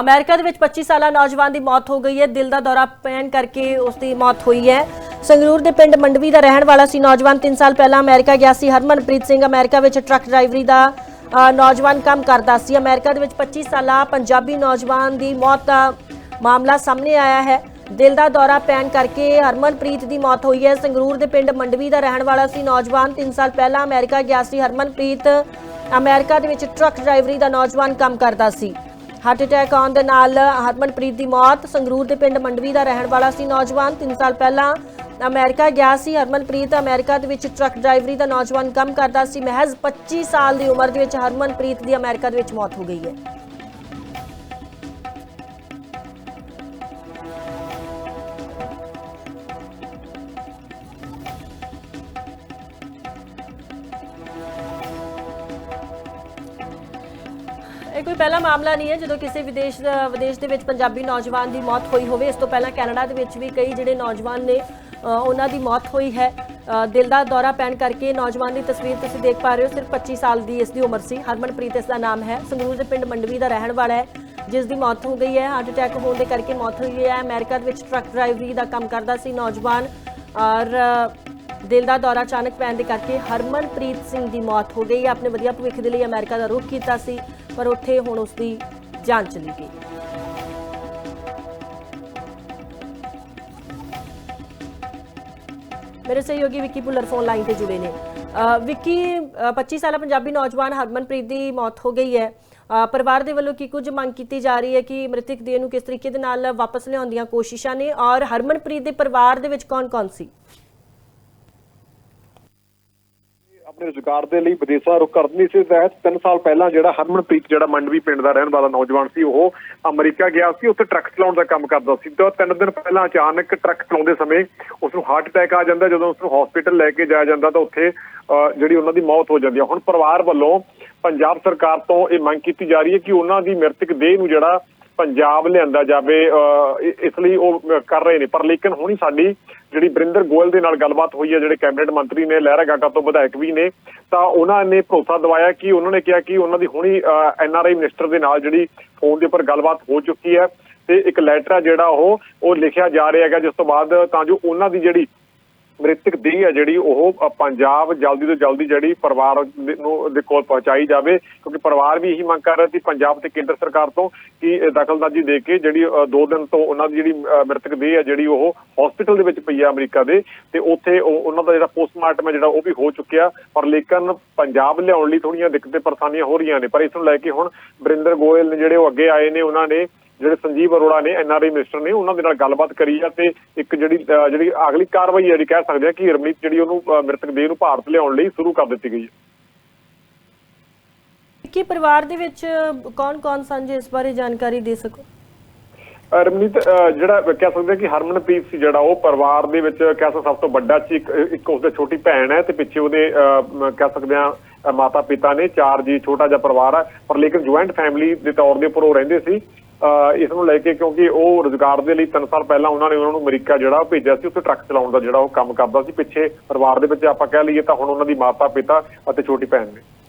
America ਦੇ ਵਿੱਚ 25 ਸਾਲਾ ਨੌਜਵਾਨ ਦੀ ਮੌਤ ਹੋ ਗਈ ਹੈ। ਦਿਲ ਦਾ ਦੌਰਾ ਪੈਣ ਕਰਕੇ ਉਸ ਦੀ ਮੌਤ ਹੋਈ ਹੈ। ਸੰਗਰੂਰ ਦੇ ਪਿੰਡ ਮੰਡਵੀ ਦਾ ਰਹਿਣ ਵਾਲਾ ਸੀ ਨੌਜਵਾਨ। 3 ਸਾਲ ਪਹਿਲਾਂ ਅਮਰੀਕਾ ਗਿਆ ਸੀ। ਹਰਮਨਪ੍ਰੀਤ ਸਿੰਘ ਅਮਰੀਕਾ ਵਿੱਚ ਟਰੱਕ ਡਰਾਈਵਰੀ ਦਾ ਨੌਜਵਾਨ ਕੰਮ ਕਰਦਾ ਸੀ। ਅਮਰੀਕਾ ਦੇ ਵਿੱਚ 25 ਸਾਲਾ ਪੰਜਾਬੀ ਨੌਜਵਾਨ ਦੀ ਮੌਤ ਦਾ ਮਾਮਲਾ ਸਾਹਮਣੇ ਆਇਆ ਹੈ। ਦਿਲ ਦਾ ਦੌਰਾ ਪੈਣ ਕਰਕੇ ਹਰਮਨਪ੍ਰੀਤ ਦੀ ਮੌਤ ਹੋਈ ਹੈ। ਸੰਗਰੂਰ ਦੇ ਪਿੰਡ ਮੰਡਵੀ ਦਾ ਰਹਿਣ ਵਾਲਾ ਸੀ ਨੌਜਵਾਨ। 3 ਸਾਲ ਪਹਿਲਾਂ ਅਮਰੀਕਾ ਗਿਆ ਸੀ। ਹਰਮਨਪ੍ਰੀਤ ਅਮਰੀਕਾ ਦੇ ਵਿੱਚ ਟਰੱਕ ਡਰਾਈਵਰੀ ਦਾ ਨੌਜਵਾਨ ਕੰਮ ਕਰਦਾ ਸੀ। ਹਾਰਟ ਅਟੈਕ ਆਉਣ ਦੇ ਨਾਲ ਹਰਮਨਪ੍ਰੀਤ ਦੀ ਮੌਤ, ਸੰਗਰੂਰ ਦੇ ਪਿੰਡ ਮੰਡਵੀ ਦਾ ਰਹਿਣ ਵਾਲਾ ਸੀ ਨੌਜਵਾਨ। 3 ਸਾਲ ਪਹਿਲਾਂ ਅਮਰੀਕਾ ਗਿਆ ਸੀ। ਹਰਮਨਪ੍ਰੀਤ ਅਮਰੀਕਾ ਦੇ ਵਿੱਚ ਟਰੱਕ ਡਰਾਈਵਰੀ ਦਾ ਨੌਜਵਾਨ ਕੰਮ ਕਰਦਾ ਸੀ। ਮਹਿਜ਼ 25 ਸਾਲ ਦੀ ਉਮਰ ਦੇ ਵਿੱਚ ਹਰਮਨਪ੍ਰੀਤ ਦੀ ਅਮਰੀਕਾ ਦੇ ਵਿੱਚ ਮੌਤ ਹੋ ਗਈ ਹੈ। ਇਹ ਕੋਈ ਪਹਿਲਾ ਮਾਮਲਾ ਨਹੀਂ ਹੈ ਜਦੋਂ ਕਿਸੇ ਵਿਦੇਸ਼ ਵਿਦੇਸ਼ ਦੇ ਵਿੱਚ ਪੰਜਾਬੀ ਨੌਜਵਾਨ ਦੀ ਮੌਤ ਹੋਈ ਹੋਵੇ। ਇਸ ਤੋਂ ਪਹਿਲਾਂ ਕੈਨੇਡਾ ਦੇ ਵਿੱਚ ਵੀ ਕਈ ਜਿਹੜੇ ਨੌਜਵਾਨ ਨੇ ਉਹਨਾਂ ਦੀ ਮੌਤ ਹੋਈ ਹੈ। ਦਿਲ ਦਾ ਦੌਰਾ ਪੈਣ ਕਰਕੇ ਨੌਜਵਾਨ ਦੀ ਤਸਵੀਰ ਤੁਸੀਂ ਦੇਖ ਪਾ ਰਹੇ ਹੋ। ਸਿਰਫ 25 ਸਾਲ ਦੀ ਇਸ ਦੀ ਉਮਰ ਸੀ। ਹਰਮਨਪ੍ਰੀਤ ਇਸ ਦਾ ਨਾਮ ਹੈ। ਸੰਗਰੂਰ ਦੇ ਪਿੰਡ ਮੰਡਵੀ ਦਾ ਰਹਿਣ ਵਾਲਾ ਹੈ, ਜਿਸ ਦੀ ਮੌਤ ਹੋ ਗਈ ਹੈ। ਹਾਰਟ ਅਟੈਕ ਹੋਣ ਦੇ ਕਰਕੇ ਮੌਤ ਹੋਈ ਹੈ। ਅਮਰੀਕਾ ਦੇ ਵਿੱਚ ਟਰੱਕ ਡਰਾਈਵਰੀ ਦਾ ਕੰਮ ਕਰਦਾ ਸੀ ਨੌਜਵਾਨ। ਔਰ ਦਿਲ ਦਾ ਦੌਰਾ ਅਚਾਨਕ ਪੈਣ ਦੇ ਕਰਕੇ ਹਰਮਨਪ੍ਰੀਤ ਸਿੰਘ ਦੀ ਮੌਤ ਹੋ ਗਈ। ਹੈ ਆਪਣੇ ਵਧੀਆ ਭਵਿੱਖ ਦੇ ਲਈ ਅਮਰੀਕਾ ਦਾ ਰੁਖ ਕੀਤਾ ਸੀ ਪਰ ਉੱਥੇ ਹੁਣ ਉਸ ਦੀ ਜਾਨ ਚਲੀ ਗਈ। ਮੇਰੇ ਸਹਿਯੋਗੀ ਵਿੱਕੀ ਭੁੱਲਰ ਫੋਨ ਲਾਈਨ ਤੇ ਜੁੜੇ ਨੇ। ਅ, ਵਿੱਕੀ ਅ, 25 ਸਾਲਾ ਪੰਜਾਬੀ ਨੌਜਵਾਨ ਹਰਮਨਪ੍ਰੀਤ ਦੀ ਮੌਤ ਹੋ ਗਈ ਹੈ। ਪਰਿਵਾਰ ਦੇ ਵੱਲੋਂ ਕੀ ਕੁਝ ਮੰਗ ਕੀਤੀ ਜਾ ਰਹੀ ਹੈ ਕਿ ਮ੍ਰਿਤਕ ਦੇਹ ਨੂੰ ਕਿਸ ਤਰੀਕੇ ਦੇ ਨਾਲ ਵਾਪਸ ਲਿਆਉਣ ਦੀਆਂ ਕੋਸ਼ਿਸ਼ਾਂ ਨੇ ਔਰ ਹਰਮਨਪ੍ਰੀਤ ਦੇ ਪਰਿਵਾਰ ਦੇ ਵਿੱਚ ਕੌਣ-ਕੌਣ ਸੀ? ਆਪਣੇ ਰੁਜ਼ਗਾਰ ਦੇ ਲਈ ਵਿਦੇਸ਼ਾਂ ਰੁਕ ਕਰਨੀ ਸੀ। ਤਹਿਤ 3 ਸਾਲ ਪਹਿਲਾਂ ਜਿਹੜਾ ਹਰਮਨਪ੍ਰੀਤ ਜਿਹੜਾ ਮੰਡਵੀ ਪਿੰਡ ਦਾ ਰਹਿਣ ਵਾਲਾ ਨੌਜਵਾਨ ਸੀ ਉਹ ਅਮਰੀਕਾ ਗਿਆ ਸੀ। ਉੱਥੇ ਟਰੱਕ ਚਲਾਉਣ ਦਾ ਕੰਮ ਕਰਦਾ ਸੀ। ਤਾਂ ਤਿੰਨ ਦਿਨ ਪਹਿਲਾਂ ਅਚਾਨਕ ਟਰੱਕ ਚਲਾਉਂਦੇ ਸਮੇਂ ਉਸ ਨੂੰ ਹਾਰਟ ਅਟੈਕ ਆ ਜਾਂਦਾ। ਜਦੋਂ ਉਸ ਨੂੰ ਹਸਪੀਟਲ ਲੈ ਕੇ ਜਾਇਆ ਜਾਂਦਾ ਤਾਂ ਉੱਥੇ ਅਹ, ਜਿਹੜੀ ਉਹਨਾਂ ਦੀ ਮੌਤ ਹੋ ਜਾਂਦੀ ਹੈ। ਹੁਣ ਪਰਿਵਾਰ ਵੱਲੋਂ ਪੰਜਾਬ ਸਰਕਾਰ ਤੋਂ ਇਹ ਮੰਗ ਕੀਤੀ ਜਾ ਰਹੀ ਹੈ ਕਿ ਉਹਨਾਂ ਦੀ ਮ੍ਰਿਤਕ ਦੇਹ ਨੂੰ ਜਿਹੜਾ ਪੰਜਾਬ ਲਿਆਂਦਾ ਜਾਵੇ ਅਹ, ਇਸ ਲਈ ਉਹ ਕਰ ਰਹੇ ਨੇ। ਪਰ ਲੇਕਿਨ ਹੁਣੀ ਸਾਡੀ ਜਿਹੜੀ ਬਰਿੰਦਰ ਗੋਇਲ ਦੇ ਨਾਲ ਗੱਲਬਾਤ ਹੋਈ ਹੈ ਜਿਹੜੇ ਕੈਬਨਿਟ ਮੰਤਰੀ ਨੇ ਲਹਿਰਾ ਗਾਗਾ ਤੋਂ ਵਿਧਾਇਕ ਵੀ ਨੇ ਤਾਂ ਉਹਨਾਂ ਨੇ ਭਰੋਸਾ ਦਿਵਾਇਆ ਕਿ ਉਹਨਾਂ ਨੇ ਕਿਹਾ ਕਿ ਉਹਨਾਂ ਦੀ ਹੁਣੀ ਐਨਆਰਆਈ ਮਿਨਿਸਟਰ ਦੇ ਨਾਲ ਜਿਹੜੀ ਫੋਨ ਦੇ ਉੱਪਰ ਗੱਲਬਾਤ ਹੋ ਚੁੱਕੀ ਹੈ। ਤੇ ਇੱਕ ਲੈਟਰ ਆ ਜਿਹੜਾ ਉਹ ਉਹ ਲਿਖਿਆ ਜਾ ਰਿਹਾ ਹੈਗਾ ਜਿਸ ਤੋਂ ਬਾਅਦ ਤਾਂ ਜੋ ਉਹਨਾਂ ਦੀ ਜਿਹੜੀ ਮ੍ਰਿਤਕ ਦੇਹ ਹੈ ਜਿਹੜੀ ਉਹ ਪੰਜਾਬ ਜਲਦੀ ਤੋਂ ਜਲਦੀ ਜਿਹੜੀ ਪਰਿਵਾਰ ਨੂੰ ਦੇ ਕੋਲ ਪਹੁੰਚਾਈ ਜਾਵੇ ਕਿਉਂਕਿ ਪਰਿਵਾਰ ਵੀ ਇਹੀ ਮੰਗ ਕਰ ਰਿਹਾ ਸੀ ਪੰਜਾਬ ਤੇ ਕੇਂਦਰ ਸਰਕਾਰ ਤੋਂ ਕਿ ਇਹ ਦਖਲਅੰਦਾਜ਼ੀ ਦੇ ਕੇ ਜਿਹੜੀ ਅ, ਦੋ ਦਿਨ ਤੋਂ ਉਹਨਾਂ ਦੀ ਜਿਹੜੀ ਅ, ਮ੍ਰਿਤਕ ਦੇਹ ਹੈ ਜਿਹੜੀ ਉਹ ਹਸਪੀਟਲ ਦੇ ਵਿੱਚ ਪਈ ਹੈ ਅਮਰੀਕਾ ਦੇ ਤੇ ਉੱਥੇ ਉਹਨਾਂ ਦਾ ਜਿਹੜਾ ਪੋਸਟਮਾਰਟਮ ਹੈ ਜਿਹੜਾ ਉਹ ਵੀ ਹੋ ਚੁੱਕਿਆ ਪਰ ਲੇਕਿਨ ਪੰਜਾਬ ਲਿਆਉਣ ਲਈ ਥੋੜੀਆਂ ਦਿੱਕਤਾਂ ਪਰੇਸ਼ਾਨੀਆਂ ਹੋ ਰਹੀਆਂ ਨੇ ਪਰ ਇਸ ਨੂੰ ਲੈ ਕੇ ਹੁਣ ਬਰਿੰਦਰ ਗੋਇਲ ਨੇ ਜਿਹੜੇ ਉਹ ਅੱਗੇ ਆਏ ਨੇ ਉਹਨਾਂ ਨੇ ਜਿਹੜੇ ਸੰਜੀਵ ਅਰੋੜਾ ਨੇ ਐਨਆਰਆਈ ਮਿਨਿਸਟਰ ਨੇ ਉਹਨਾਂ ਦੇ ਨਾਲ ਗੱਲਬਾਤ ਕਰੀ ਆ ਤੇ ਇੱਕ ਜਿਹੜੀ ਜਿਹੜੀ ਅਗਲੀ ਕਾਰਵਾਈ ਹੈ ਜਿਹੜੀ ਕਹਿ ਸਕਦੇ ਆ ਕਿ ਰਮਨੀਤ ਜਿਹੜੀ ਉਹਨੂੰ ਮ੍ਰਿਤਕ ਦੇਹ ਨੂੰ ਭਾਰਤ ਲਿਆਉਣ ਲਈ ਸ਼ੁਰੂ ਕਰ ਦਿੱਤੀ ਗਈ ਹੈ। ਵਿੱਕੀ ਪਰਿਵਾਰ ਦੇ ਵਿੱਚ ਕੌਣ-ਕੌਣ ਸਨ ਜੇ ਇਸ ਬਾਰੇ ਜਾਣਕਾਰੀ ਦੇ ਸਕੋ? ਰਮਨੀਤ ਜਿਹੜਾ ਕਹਿ ਸਕਦੇ ਆ ਕਿ ਹਰਮਨਪ੍ਰੀਤ ਸੀ ਜਿਹੜਾ ਉਹ ਪਰਿਵਾਰ ਦੇ ਵਿੱਚ ਕਹਿ ਸਕਦੇ ਸਭ ਤੋਂ ਵੱਡਾ ਸੀ ਇੱਕ ਉਸਦੇ ਛੋਟੀ ਭੈਣ ਹੈ ਤੇ ਪਿੱਛੇ ਉਹਦੇ ਕਹਿ ਸਕਦੇ ਆ ਮਾਤਾ ਪਿਤਾ ਨੇ ਚਾਰ ਜੀ ਛੋਟਾ ਜਿਹਾ ਪਰਿਵਾਰ ਹੈ ਪਰ ਲੇਕਿਨ ਜੁਆਇੰਟ ਫੈਮਿਲੀ ਦੇ ਤੌਰ ਦੇ ਉੱਪਰ ਉਹ ਰਹਿੰਦੇ ਸੀ। ਇਸ ਨੂੰ ਲੈ ਕੇ ਕਿਉਂਕਿ ਉਹ ਰੋਜ਼ਗਾਰ ਦੇ ਲਈ 3 ਸਾਲ ਪਹਿਲਾਂ ਉਹਨਾਂ ਨੇ ਉਹਨਾਂ ਨੂੰ ਅਮਰੀਕਾ ਜਿਹੜਾ ਉਹ ਭੇਜਿਆ ਸੀ, ਉੱਥੇ ਟਰੱਕ ਚਲਾਉਣ ਦਾ ਜਿਹੜਾ ਉਹ ਕੰਮ ਕਰਦਾ ਸੀ। ਪਿੱਛੇ ਪਰਿਵਾਰ ਦੇ ਵਿੱਚ ਆਪਾਂ ਕਹਿ ਲਈਏ ਤਾਂ ਹੁਣ ਉਹਨਾਂ ਦੀ ਮਾਤਾ ਪਿਤਾ ਅਤੇ ਛੋਟੀ ਭੈਣ ਨੇ।